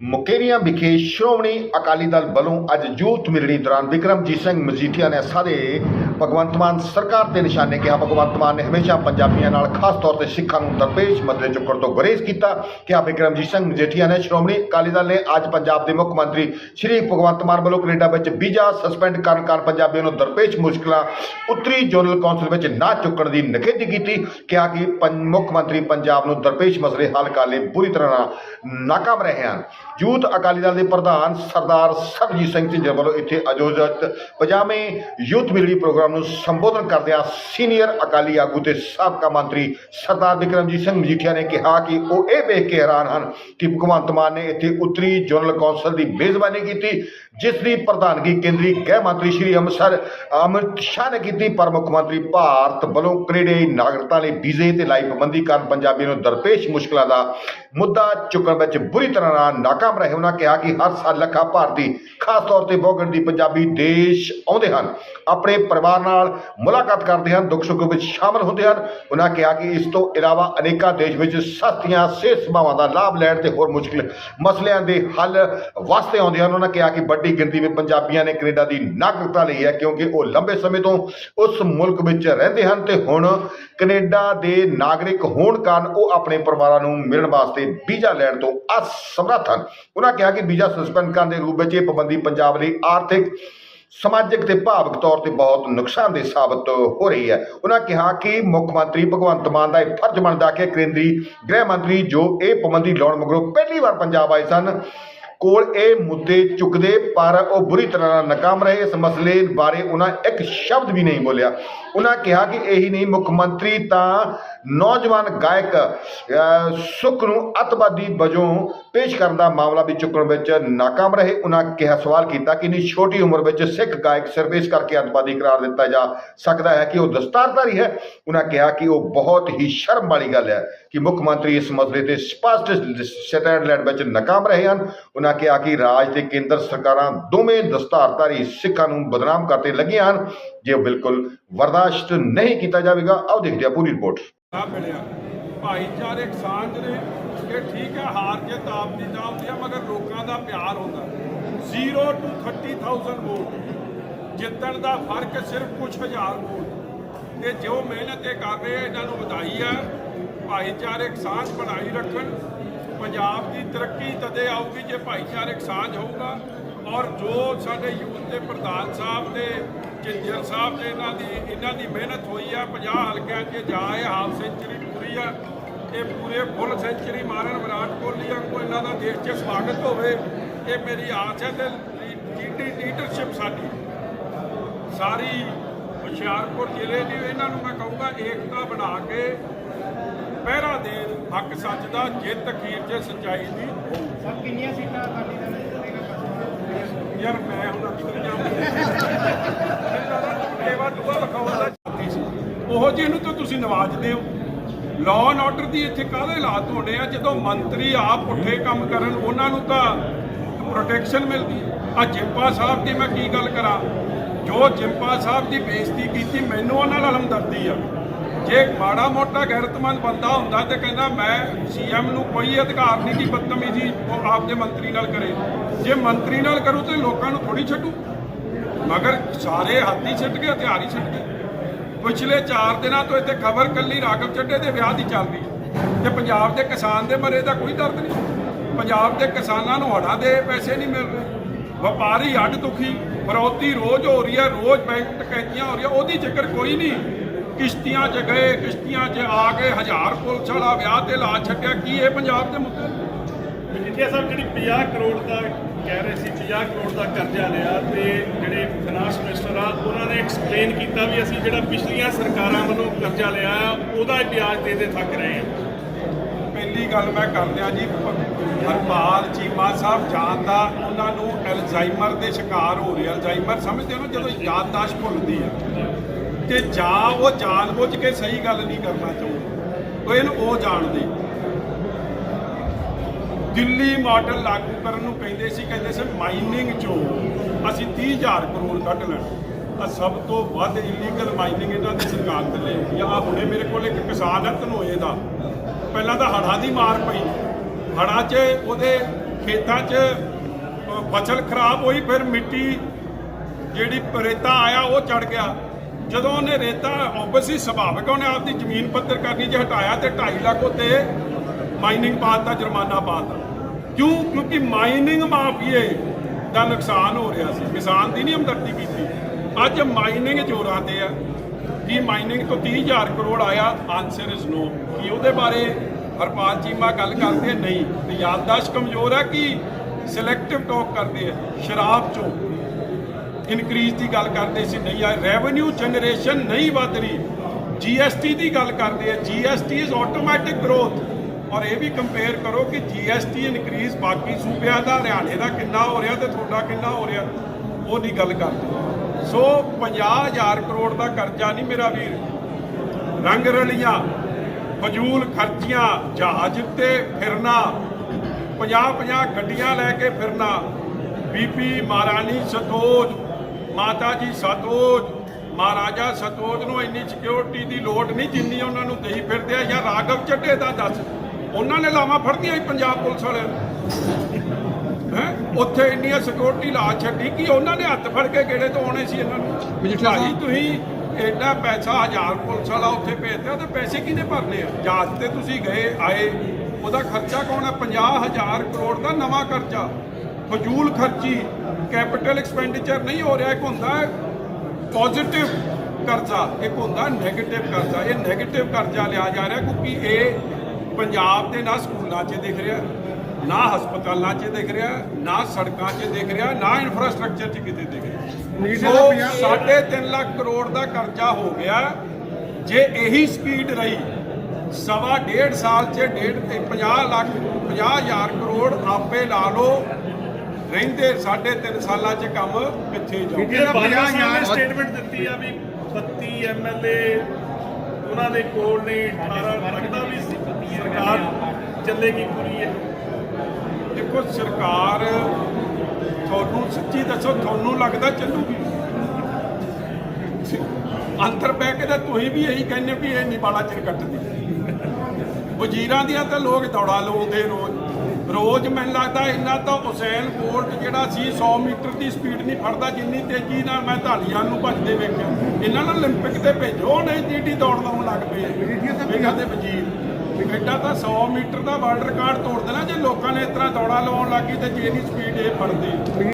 ਮੁਕੇਰੀਆਂ ਵਿਖੇ ਸ਼੍ਰੋਮਣੀ ਅਕਾਲੀ ਦਲ ਵੱਲੋਂ ਅੱਜ ਯੂਥ ਮਿਲਣੀ ਦੌਰਾਨ ਵਿਕਰਮਜੀਤ ਸਿੰਘ ਮਜੀਠੀਆ ਨੇ ਸਾਰੇ ਭਗਵੰਤ ਮਾਨ ਸਰਕਾਰ ਤੇ ਨਿਸ਼ਾਨੇ ਕਿਹਾ, ਭਗਵੰਤ ਮਾਨ ਨੇ ਹਮੇਸ਼ਾ ਪੰਜਾਬੀਆਂ ਨਾਲ ਖਾਸ ਤੌਰ ਤੇ ਸਿੱਖਾਂ ਨੂੰ ਦਰਪੇਸ਼ ਮਸਲੇ ਚੁੱਕਣ ਤੋਂ ਗੁਰੇਜ਼ ਕੀਤਾ। ਕਿਹਾ ਬਿਕਰਮਜੀਤ ਸਿੰਘ ਮਜੀਠੀਆ ਨੇ ਸ਼੍ਰੋਮਣੀ ਅਕਾਲੀ ਦਲ ਨੇ ਅੱਜ ਪੰਜਾਬ ਦੇ ਮੁੱਖ ਮੰਤਰੀ ਸ਼੍ਰੀ ਭਗਵੰਤ ਮਾਨ ਵੱਲੋਂ ਕੈਨੇਡਾ ਵਿੱਚ ਵੀਜ਼ਾ ਸਸਪੈਂਡ ਕਰਨ ਕਾਰਨ ਪੰਜਾਬੀਆਂ ਨੂੰ ਦਰਪੇਸ਼ ਮੁਸ਼ਕਲਾਂ ਉੱਤਰੀ ਜ਼ੋਨਲ ਕੌਂਸਲ ਵਿੱਚ ਨਾ ਚੁੱਕਣ ਦੀ ਨਿਖੇਧੀ ਕੀਤੀ। ਕਿਹਾ ਕਿ ਪੰ- ਮੁੱਖ ਮੰਤਰੀ ਪੰਜਾਬ ਨੂੰ ਦਰਪੇਸ਼ ਮਸਲੇ ਹੱਲ ਕਰਨ ਲਈ ਪੂਰੀ ਤਰ੍ਹਾਂ ਨਾਲ ਨਾਕਾਮ ਰਹੇ ਹਨ। ਯੂਥ ਅਕਾਲੀ ਦਲ ਦੇ ਪ੍ਰਧਾਨ ਸਰਦਾਰ ਸਰਬਜੀਤ ਸਿੰਘ ਝਿੰਜਰ ਵੱਲੋਂ ਇੱਥੇ ਆਯੋਜਿਤ ਪਜਾਮੇ ਯੂਥ ਮਿਲਣੀ ਪ੍ਰੋਗਰਾਮ ਨੂੰ ਸੰਬੋਧਨ ਕਰਦਿਆਂ ਸੀਨੀਅਰ ਅਕਾਲੀ ਆਗੂ ਤੇ ਸਾਬਕਾ ਮੰਤਰੀ ਸਰਦਾਰ ਵਿਕਰਮਜੀਤ ਸਿੰਘ ਮਜੀਠੀਆ ਨੇ ਕਿਹਾ ਕਿ ਉਹ ਇਹ ਵੇਖ ਕੇ ਹੈਰਾਨ ਹਨ ਕਿ ਭਗਵੰਤ ਮਾਨ ਨੇ ਇੱਥੇ ਉੱਤਰੀ ਜ਼ੋਨਲ ਕੌਂਸਲ ਦੀ ਮੇਜ਼ਬਾਨੀ ਕੀਤੀ, ਜਿਸ ਦੀ ਪ੍ਰਧਾਨਗੀ ਕੇਂਦਰੀ ਗ੍ਰਹਿ ਮੰਤਰੀ ਸ਼੍ਰੀ ਅੰਮ੍ਰਿਤਸਰ ਅਮਿਤ ਸ਼ਾਹ ਨੇ ਕੀਤੀ। ਪਰ ਮੁੱਖ ਮੰਤਰੀ ਭਾਰਤ ਵੱਲੋਂ ਕੈਨੇਡੀਆਈ ਨਾਗਰਿਕਾਂ ਲਈ ਵੀਜ਼ੇ ਤੇ ਲਾਈ ਪਾਬੰਦੀ ਕਾਰਨ ਪੰਜਾਬੀਆਂ ਨੂੰ ਦਰਪੇਸ਼ ਮੁਸ਼ਕਲਾਂ ਦਾ ਮੁੱਦਾ ਚੁੱਕਣ ਵਿੱਚ ਬੁਰੀ ਤਰ੍ਹਾਂ ਨਾਲ ਨਾਕਾਮ ਰਹੇ ਉਹਨਾਂ ਕਿਹਾ ਕਿ ਹਰ ਸਾਲ ਲੱਖਾਂ ਭਾਰਤੀ ਖਾਸ ਤੌਰ ਤੇ ਬਹੁਗਿਣਤੀ ਪੰਜਾਬੀ ਦੇਸ਼ ਆਉਂਦੇ ਹਨ। ਆਪਣੇ ਪਰਿਵਾਰ ਨਾਲ ਮੁਲਾਕਾਤ ਕਰਦੇ ਹਨ, ਦੁੱਖ ਸੁੱਖ ਵਿੱਚ ਸ਼ਾਮਲ ਹੁੰਦੇ ਹਨ। ਉਹਨਾਂ ਕਿਹਾ ਕਿ ਇਸ ਤੋਂ ਇਲਾਵਾ ਅਨੇਕਾਂ ਦੇਸ਼ ਵਿੱਚ ਸਸਤੀਆਂ ਸਿਹਤ ਸੇਵਾਵਾਂ ਦਾ ਲਾਭ ਲੈਣ ਤੇ ਹੋਰ ਮੁਸ਼ਕਿਲ ਮਸਲਿਆਂ ਦੇ ਹੱਲ ਵਾਸਤੇ ਆਉਂਦੇ ਹਨ। ਉਹਨਾਂ ਕਿਹਾ ਕਿ ਵੱਡੀ ਗਿਣਤੀ ਵਿੱਚ ਪੰਜਾਬੀਆਂ ਨੇ ਕੈਨੇਡਾ ਦੀ ਨਾਗਰਿਕਤਾ ਲਈ ਹੈ, ਕਿਉਂਕਿ ਉਹ ਲੰਬੇ ਸਮੇਂ ਤੋਂ ਉਸ ਮੁਲਕ ਵਿੱਚ ਰਹਿੰਦੇ ਹਨ ਤੇ ਹੁਣ ਕੈਨੇਡਾ ਦੇ ਨਾਗਰਿਕ ਹੋਣ ਕਾਰਨ ਉਹ ਆਪਣੇ ਪਰਿਵਾਰਾਂ ਨੂੰ ਮਿਲਣ ਵਾਸਤੇ ਵੀਜ਼ਾ ਲੈਣ ਤੋਂ ਅਸਮਰੱਥ ਹਨ। ਉਹਨਾਂ ਕਿਹਾ ਕਿ ਵੀਜ਼ਾ ਸਸਪੈਂਡ ਕਰਨ ਦੇ ਰੂਪ ਵਿੱਚ ਇਹ ਪਾਬੰਦੀ ਪੰਜਾਬ ਲਈ ਆਰਥਿਕ ਸਮਾਜਿਕ ਤੇ ਭਾਵਿਕ ਤੌਰ ਤੇ ਬਹੁਤ ਨੁਕਸਾਨਦੇਹ ਸਾਬਤ ਹੋ ਰਹੀ ਹੈ। ਉਹਨਾਂ ਕਿਹਾ ਕਿ ਮੁੱਖ ਮੰਤਰੀ ਭਗਵੰਤ ਮਾਨ ਦਾ ਇਹ ਫਰਜ਼ ਬਣਦਾ ਕਿ ਕੇਂਦਰੀ ਗ੍ਰਹਿ ਮੰਤਰੀ ਜੋ ਇਹ ਪਾਬੰਦੀ ਲਾਉਣ ਮਗਰੋਂ ਪਹਿਲੀ ਵਾਰ ਪੰਜਾਬ ਆਏ ਸਨ, ਕੋਲ ਇਹ ਮੁੱਦੇ ਚੁੱਕਦੇ, ਪਰ ਉਹ ਬੁਰੀ ਤਰ੍ਹਾਂ ਨਾਲ ਨਾਕਾਮ ਰਹੇ। ਇਸ ਮਸਲੇ ਬਾਰੇ ਉਹਨਾਂ ਇੱਕ ਸ਼ਬਦ ਵੀ ਨਹੀਂ ਬੋਲਿਆ। ਉਹਨਾਂ ਕਿਹਾ ਕਿ ਇਹੀ ਨਹੀਂ, ਮੁੱਖ ਮੰਤਰੀ ਤਾਂ ਨੌਜਵਾਨ ਗਾਇਕ ਅਹ, ਸੁਖ ਨੂੰ ਅਤਵਾਦੀ ਵਜੋਂ ਪੇਸ਼ ਕਰਨ ਦਾ ਮਾਮਲਾ ਵੀ ਚੁੱਕਣ ਵਿੱਚ ਨਾਕਾਮ ਰਹੇ। ਉਹਨਾਂ ਕਿਹਾ ਸਵਾਲ ਕੀਤਾ ਕਿ ਇੰਨੀ ਛੋਟੀ ਉਮਰ ਵਿੱਚ ਸਿੱਖ ਗਾਇਕ ਸਿਰਫ ਇਸ ਕਰਕੇ ਅਤਵਾਦੀ ਕਰਾਰ ਦਿੱਤਾ ਜਾ ਸਕਦਾ ਹੈ ਕਿ ਉਹ ਦਸਤਾਰਧਾਰੀ ਹੈ? ਉਹਨਾਂ ਕਿਹਾ ਕਿ ਉਹ ਬਹੁਤ ਹੀ ਸ਼ਰਮ ਵਾਲੀ ਗੱਲ ਹੈ ਕਿ ਮੁੱਖ ਮੰਤਰੀ ਇਸ ਮਸਲੇ ਤੇ ਸਪਸ਼ਟ ਸਟੈਂਡ ਲੈਣ ਵਿੱਚ ਨਾਕਾਮ ਰਹੇ ਹਨ। ਉਹਨਾਂ ਕਿਹਾ ਕਿ ਰਾਜ ਤੇ ਕੇਂਦਰ ਸਰਕਾਰਾਂ ਦੋਵੇਂ ਦਸਤਾਰਧਾਰੀ ਸਿੱਖਾਂ ਨੂੰ ਬਦਨਾਮ ਕਰਦੇ ਲੱਗੀਆਂ ਹਨ। ਜੇ ਉਹ ਬਿਲਕੁਲ ਬਰਦਾਸ਼ਤ ਨਹੀਂ ਕੀਤਾ ਜਾਵੇਗਾ, ਆਓ ਦੇਖਦੇ ਹਾਂ ਪੂਰੀ ਰਿਪੋਰਟ। ਆ ਮਿਲਿਆ। ਭਾਈਚਾਰਕ ਸਾਂਝ ਨੇ ਕਿ ਠੀਕ ਹੈ, ਹਾਰ ਜਿੱਤ ਆਪ ਦੀ ਤਾਂ ਹੁੰਦੀ ਮਗਰ ਲੋਕਾਂ ਦਾ ਪਿਆਰ ਹੁੰਦਾ। 0 ਟੂ 30000 ਵੋਟ ਜਿੱਤਣ ਦਾ ਫ਼ਰਕ ਸਿਰਫ ਕੁਝ ਹਜ਼ਾਰ ਵੋਟ ਤੇ ਜੋ ਮਿਹਨਤ ਇਹ ਕਰ ਰਹੇ ਇਹਨਾਂ ਨੂੰ ਵਧਾਈ ਹੈ ਭਾਈਚਾਰਕ ਸਾਂਝ ਬਣਾਈ ਰੱਖਣ। ਪੰਜਾਬ ਦੀ ਤਰੱਕੀ ਤਦੇ ਆਊਗੀ ਜੇ ਭਾਈਚਾਰਕ ਸਾਂਝ ਹੋਊਗਾ। ਔਰ ਜੋ ਸਾਡੇ ਯੂਥ ਦੇ ਪ੍ਰਧਾਨ ਸਾਹਿਬ ਨੇ ਝਿੰਜਰ ਸਾਹਿਬ ਤੇ ਇਹਨਾਂ ਦੀ ਇਹਨਾਂ ਦੀ ਮਿਹਨਤ ਹੋਈ ਆ 50 ਹਲਕਿਆਂ 'ਚ ਜਾ ਇਹ ਹਾਫ ਸੈਂਚੁਰੀ ਪੂਰੀ ਆ। ਇਹ ਪੂਰੇ ਫੁੱਲ ਸੈਂਚੁਰੀ ਮਾਰਨ ਵਿਰਾਟ ਕੋਹਲੀ ਵਾਂਗੂ ਇਹਨਾਂ ਦਾ ਦੇਸ਼ 'ਚ ਸਵਾਗਤ ਹੋਵੇ ਇਹ ਮੇਰੀ ਆਸ ਹੈ ਤੇ ਲੀਡਰ ਲੀਡਰਸ਼ਿਪ ਸਾਡੀ। ਸਾਰੀ ਹੁਸ਼ਿਆਰਪੁਰ ਜ਼ਿਲ੍ਹੇ ਦੀ ਇਹਨਾਂ ਨੂੰ ਮੈਂ ਕਹੂੰਗਾ ਏਕਤਾ ਬਣਾ ਕੇ ਪਹਿਰਾ ਦੇਣ ਹੱਕ ਸੱਚ ਦਾ ਜਿੱਤ ਅਖੀਰ 'ਚ ਸੱਚਾਈ ਦੀ। ਸਭ ਕਿੰਨੀਆਂ ਸੀਟਾਂ ਅਕਾਲੀ ਦਲ ਨੇ ਯਾਰ ਮੈਂ ਹੁਣ ਅਕਸਰ ਜਾਵਾਂ। ਇਹ ਵਾਰ ਚਾਹਤੀ ਸੀ ਉਹ ਜਿਹੇ ਨੂੰ ਤਾਂ ਤੁਸੀਂ ਨਵਾਜਦੇ ਹੋ ਲਾਅ ਐਂਡ ਆਰਡਰ ਦੀ ਇੱਥੇ ਕਾਹਦੇ ਹਾਲਾਤ ਹੋਣੇ ਆ? ਜਦੋਂ ਮੰਤਰੀ ਆਪ ਪੁੱਠੇ ਕੰਮ ਕਰਨ, ਉਹਨਾਂ ਨੂੰ ਤਾਂ ਪ੍ਰੋਟੈਕਸ਼ਨ ਮਿਲਦੀ ਆ ਜਿੰਪਾ ਸਾਹਿਬ ਦੀ ਮੈਂ ਕੀ ਗੱਲ ਕਰਾਂ? ਜੋ ਜਿੰਪਾ ਸਾਹਿਬ ਦੀ ਬੇਇੱਜ਼ਤੀ ਕੀਤੀ, ਮੈਨੂੰ ਉਹਨਾਂ ਨਾਲ ਹਮਦਰਦੀ ਆ। ਜੇ ਮਾੜਾ ਮੋਟਾ ਗੈਰਤਮੰਦ ਬੰਦਾ ਹੁੰਦਾ ਤੇ ਕਹਿੰਦਾ, ਮੈਂ ਸੀਐਮ ਨੂੰ ਕੋਈ ਅਧਿਕਾਰ ਨਹੀਂ ਦੀ ਬਦਤਮੀਜ਼ੀ ਉਹ ਆਪਦੇ ਮੰਤਰੀ ਨਾਲ ਕਰੇ। ਜੇ ਮੰਤਰੀ ਨਾਲ ਕਰੂ ਤੇ ਲੋਕਾਂ ਨੂੰ ਥੋੜੀ ਛੱਡੂ। ਮਗਰ ਸਾਰੇ ਹਾਥੀ ਛੱਡ ਗਏ, ਹਥਿਆਰ ਹੀ ਛੱਡ ਗਏ। ਪਿਛਲੇ 4 ਦਿਨਾਂ ਤੋਂ ਇੱਥੇ ਖਬਰ ਕੱਲੀ ਰਾਘਵ ਚੱਡੇ ਦੇ ਵਿਆਹ ਦੀ ਚੱਲਦੀ ਰਹੀ ਹੈ। ਤੇ ਪੰਜਾਬ ਦੇ ਕਿਸਾਨ ਦੇ ਮਰੇ ਦਾ ਕੋਈ ਦਰਦ ਨਹੀਂ। ਪੰਜਾਬ ਦੇ ਕਿਸਾਨਾਂ ਨੂੰ ਹੜਾਂ ਦੇ ਪੈਸੇ ਨਹੀਂ ਮਿਲ ਰਹੇ। ਵਪਾਰੀ ਅੱਡ ਦੁਖੀ, ਫਰੋਤੀ ਰੋਜ਼ ਹੋ ਰਹੀ ਹੈ, ਰੋਜ਼ ਬੈਂਕ ਟਕੈਤੀਆਂ ਹੋ ਰਹੀਆਂ, ਉਹਦੀ ਜ਼ਿਕਰ ਕੋਈ ਨਹੀਂ। ਕਿਸ਼ਤੀਆਂ 'ਚ ਗਏ, ਕਿਸ਼ਤੀਆਂ 'ਚ ਆ ਕੇ ਹਜ਼ਾਰ ਪੁਲਿਸ ਵਾਲਾ ਵਿਆਹ ਤੇ ਲਾ ਛੱਡਿਆ, ਕੀ ਇਹ ਪੰਜਾਬ ਦੇ ਮੁੱਦੇ? ਨੇ? ਮਜੀਠੀਆ ਸਾਹਿਬ ਜਿਹੜੀ 50 ਕਰੋੜ ਦਾ ਕਹਿ ਰਹੇ ਸੀ 50 ਕਰੋੜ ਦਾ ਕਰਜ਼ਾ ਲਿਆ ਤੇ ਜਿਹੜੇ ਫਾਈਨਾਂਸ ਮਿਨਿਸਟਰ ਆ, ਉਹਨਾਂ ਨੇ ਐਕਸਪਲੇਨ ਕੀਤਾ ਵੀ ਅਸੀਂ ਜਿਹੜਾ ਪਿਛਲੀਆਂ ਸਰਕਾਰਾਂ ਵੱਲੋਂ ਕਰਜ਼ਾ ਲਿਆ ਆ, ਉਹਦਾ ਹੀ ਵਿਆਜ ਦੇ ਦੇ ਥੱਕ ਰਹੇ ਆ ਪਹਿਲੀ ਗੱਲ ਮੈਂ ਕਰ ਲਿਆ ਜੀ, ਹਰਪਾਲ, ਚੀਮਾ ਸਾਹਿਬ ਜਾਣਦਾ, ਉਹਨਾਂ ਨੂੰ ਐਲਜ਼ਾਈਮਰ ਦੇ ਸ਼ਿਕਾਰ ਹੋ ਰਿਹਾ ਐਲਜ਼ਾਈਮਰ ਸਮਝਦੇ ਹੋ ਨਾ, ਜਦੋਂ ਯਾਦਦਾਸ਼ਤ ਭੁੱਲਦੀ ਆ। ਤੇ ਜਾਂ ਉਹ ਜਾਣਬੁੱਝ ਕੇ ਸਹੀ ਗੱਲ ਨਹੀਂ ਕਰਨਾ ਚਾਹੁੰਦੇ। ਉਹ ਇਹਨੂੰ ਉਹ ਜਾਣਦੇ। ਦਿੱਲੀ ਮਾਡਲ ਲਾਗੂ ਕਰਨ ਨੂੰ ਕਹਿੰਦੇ ਸੀ ਕਹਿੰਦੇ ਸੀ ਮਾਈਨਿੰਗ ਚੋਂ ਅਸੀਂ 30000 ਕਰੋੜ ਕੱਢ ਲੈਣਾ। ਆ ਸਭ ਤੋਂ ਵੱਧ ਇਲੀਗਲ ਮਾਈਨਿੰਗ ਇਹਨਾਂ ਦੀ ਸਰਕਾਰ ਥੱਲੇ ਲਈ ਆ। ਹੁਣੇ ਮੇਰੇ ਕੋਲ ਇੱਕ ਕਿਸਾਨ ਹੈ ਧਨੋਏ ਦਾ। ਪਹਿਲਾਂ ਤਾਂ ਹੜ੍ਹਾਂ ਦੀ ਮਾਰ ਪਈ। ਹੜ੍ਹਾਂ 'ਚ ਉਹਦੇ ਖੇਤਾਂ 'ਚ ਫਸਲ ਖਰਾਬ ਹੋਈ, ਫਿਰ ਮਿੱਟੀ ਜਿਹੜੀ ਰੇਤਾ ਆਇਆ, ਉਹ ਚੜ ਗਿਆ। ਜਦੋਂ ਉਹਨੇ ਰੇਤਾ ਆਬਵੀਅਸਲੀ ਸੁਭਾਵਿਕ ਉਹਨੇ ਆਪਦੀ ਜ਼ਮੀਨ ਪੱਧਰ ਕਰਨੀ ਜੇ ਹਟਾਇਆ ਤੇ 2.5 ਲੱਖ ਉੱਤੇ ਮਾਈਨਿੰਗ ਪਾਤਾ, ਜੁਰਮਾਨਾ ਪਾਤਾ। ਕਿਉਂ? ਕਿਉਂਕਿ ਮਾਈਨਿੰਗ ਮਾਫੀਏ ਦਾ ਨੁਕਸਾਨ ਹੋ ਰਿਹਾ ਸੀ। ਕਿਸਾਨ ਦੀ ਨਹੀਂ ਹਮਦਰਦੀ ਕੀਤੀ। ਅੱਜ ਮਾਈਨਿੰਗ ਜੋਰਾਂ ਤੇ ਆ। ਕੀ ਮਾਈਨਿੰਗ ਤੋਂ 30000 ਕਰੋੜ ਆਇਆ? ਆਨਸਰ ਇਜ਼ ਨੋ ਕੀ ਉਹਦੇ ਬਾਰੇ ਹਰਪਾਲ ਚੀਮਾ ਗੱਲ ਕਰਦੇ? ਨਹੀਂ। ਤੇ ਯਾਦਦਾਸ਼ਤ ਕਮਜ਼ੋਰ ਹੈ ਕਿ ਸਿਲੈਕਟਿਵ ਟਾਕ ਕਰਦੇ ਆ। ਸ਼ਰਾਬ ਚੋਂ ਇਨਕਰੀਜ਼ ਦੀ ਗੱਲ ਕਰਦੇ ਸੀ। ਨਹੀਂ, ਆ ਰੈਵਨਿਊ ਜਨਰੇਸ਼ਨ ਨਹੀਂ ਵੱਧ ਰਹੀ। ਜੀਐਸਟੀ ਦੀ ਗੱਲ ਕਰਦੇ ਆ। ਜੀਐਸਟੀ ਇਜ਼ ਆਟੋਮੈਟਿਕ ਗਰੋਥ ਔਰ ਇਹ ਵੀ ਕੰਪੇਅਰ ਕਰੋ ਕਿ ਜੀਐਸਟੀ ਇਨਕਰੀਜ਼ ਬਾਕੀ ਸੂਬਿਆਂ ਦਾ, ਹਰਿਆਣੇ ਦਾ ਕਿੰਨਾ ਹੋ ਰਿਹਾ ਤੇ ਤੁਹਾਡਾ ਕਿੰਨਾ ਹੋ ਰਿਹਾ, ਉਹ ਨਹੀਂ ਗੱਲ ਕਰਦੇ। ਸੋ 50000 ਕਰੋੜ ਦਾ ਕਰਜ਼ਾ ਨਹੀਂ ਮੇਰਾ ਵੀਰ। ਰੰਗ ਰਲੀਆਂ, ਫਜ਼ੂਲ ਖਰਚੀਆਂ, ਜਹਾਜ਼ ਤੇ ਫਿਰਨਾ 50-50 ਗੱਡੀਆਂ ਲੈ ਕੇ ਫਿਰਨਾ ਬੀਬੀ ਮਹਾਰਾਣੀ ਸਤੋਜ ਮਾਤਾ ਜੀ ਸਤੋਜ, ਮਹਾਰਾਜਾ ਸਤੋਜ ਨੂੰ ਇੰਨੀ ਸਿਕਿਉਰਿਟੀ ਦੀ ਲੋੜ ਨਹੀਂ ਜਿੰਨੀ ਉਹਨਾਂ ਨੂੰ ਦੇਈ ਫਿਰਦੇ ਆ, ਜਾਂ ਰਾਘਵ ਚੱਡੇ ਦਾ ਦੱਸ। ਉਹਨਾਂ ਨੇ ਲਾਵਾਂ ਫੜਦੀਆਂ ਹੀ ਪੰਜਾਬ ਪੁਲਿਸ ਵਾਲਿਆਂ ਹੈ? ਉੱਥੇ ਇੰਨੀਆਂ ਸਿਕਿਉਰਿਟੀ ਲਾ ਛੱਡੀ ਕਿ ਉਹਨਾਂ ਨੇ ਹੱਥ ਫੜ ਕੇ ਗੇੜੇ ਤੋਂ ਆਉਣੇ ਸੀ ਇਹਨਾਂ ਨੂੰ। ਭਾਈ ਤੁਸੀਂ ਐਡਾ ਪੈਸਾ ਹਜ਼ਾਰ ਪੁਲਿਸ ਵਾਲਾ ਉੱਥੇ ਭੇਜਦੇ ਉਹਦੇ ਪੈਸੇ ਕਿਹਨੇ ਭਰਨੇ ਆ? ਜਹਾਜ਼ ਤੇ ਤੁਸੀਂ ਗਏ ਆਏ ਉਹਦਾ ਖਰਚਾ ਕੌਣ ਹੈ 50000 ਕਰੋੜ ਦਾ ਨਵਾਂ ਖਰਚਾ। ਫਜ਼ੂਲ ਖਰਚੀ ਕੈਪੀਟਲ ਐਕਸਪੈਂਡੀਚਰ ਨਹੀਂ ਹੋ ਰਿਹਾ ਇੱਕ ਹੁੰਦਾ ਪੋਜ਼ਿਟਿਵ ਕਰਜ਼ਾ ਇੱਕ ਹੁੰਦਾ ਨੈਗੇਟਿਵ ਕਰਜ਼ਾ। ਇਹ ਨੈਗੇਟਿਵ ਕਰਜ਼ਾ ਲਿਆ ਜਾ ਰਿਹਾ ਕਿਉਂਕਿ ਇਹ ਪੰਜਾਬ ਦੇ ਨਾ ਸਕੂਲਾਂ 'ਚ ਦਿਖ ਰਿਹਾ ਨਾ ਹਸਪਤਾਲਾਂ 'ਚ ਦਿਖ ਰਿਹਾ ਨਾ ਸੜਕਾਂ 'ਚ ਦਿਖ ਰਿਹਾ ਨਾ ਇਨਫਰਾਸਟ੍ਰਕਚਰ 'ਚ ਕਿਤੇ ਦਿਖ ਰਿਹਾ। ਸਾਢੇ ਤਿੰਨ ਲੱਖ ਕਰੋੜ ਦਾ ਕਰਜ਼ਾ ਹੋ ਗਿਆ। ਜੇ ਇਹੀ ਸਪੀਡ ਰਹੀ ਸਵਾ ਡੇਢ ਸਾਲ 'ਚ ਡੇਢ ਤੇ 50 ਲੱਖ 50 ਹਜ਼ਾਰ ਕਰੋੜ ਆਪੇ ਲਾ ਲਓ। ਰਹਿੰਦੇ ਸਾਢੇ ਤਿੰਨ ਸਾਲਾਂ 'ਚ ਕੰਮ ਕਿੱਥੇ ਜਾਊ ਜਿਹੜਾ ਬਾਜਵਾ ਸਾਹਿਬ ਨੇ ਸਟੇਟਮੈਂਟ ਦਿੱਤੀ ਆ ਵੀ 32 ਐਮਐਲਏ ਉਹਨਾਂ ਦੇ ਕੋਲ ਨੇ 18 ਲੱਗਦਾ ਵੀ ਸਰਕਾਰ ਚੱਲੇਗੀ ਪੂਰੀ ਹੈ ਦੇਖੋ, ਸਰਕਾਰ ਤੁਹਾਨੂੰ ਸੱਚੀ ਦੱਸੋ, ਤੁਹਾਨੂੰ ਲੱਗਦਾ ਚੱਲੂਗੀ? ਅੰਤਰ ਬਹਿ ਕੇ ਤਾਂ ਤੁਸੀਂ ਵੀ ਇਹੀ ਕਹਿੰਦੇ ਵੀ ਇਹ ਨਹੀਂ ਬਾਲਾ ਚਿਰ ਕੱਟਦੀ। ਵਜ਼ੀਰਾਂ ਦੀਆਂ ਤਾਂ ਲੋਕ ਦੌੜਾ ਲਾਉਂਦੇ ਰੋਜ਼। ਰੋਜ਼ ਮੈਨੂੰ ਲੱਗਦਾ ਇੰਨਾ ਤਾਂ ਹੁਸੈਨ ਬੋਲਟ ਜਿਹੜਾ ਸੀ 100 ਮੀਟਰ ਦੀ ਸਪੀਡ ਨਹੀਂ ਫੜਦਾ ਜਿੰਨੀ ਤੇਜ਼ੀ ਨਾਲ ਮੈਂ ਧਾਲੀਆਂ ਨੂੰ ਭੱਜਦੇ ਵੇਖਿਆ ਇਹਨਾਂ ਨੂੰ 올림픽 ਤੇ ਭੇਜੋ ਉਹਨੇ ਜੀਡੀ ਦੌੜ ਲਾਉਣ ਲੱਗ ਪਏ ਵੇਖਾ ਤੇ ਵਜ਼ੀਰ ਐਡਾ ਤਾਂ 100 ਮੀਟਰ ਦਾ ਵਰਲਡ ਰਿਕਾਰਡ ਤੋੜ ਦੇਣਾ ਜੇ ਲੋਕਾਂ ਨੇ ਇਸ ਤਰ੍ਹਾਂ ਦੌੜਾ ਲਾਉਣ ਲੱਗੀ ਤੇ ਜੇ ਨਹੀਂ ਸਪੀਡ ਇਹ ਫੜਦੇ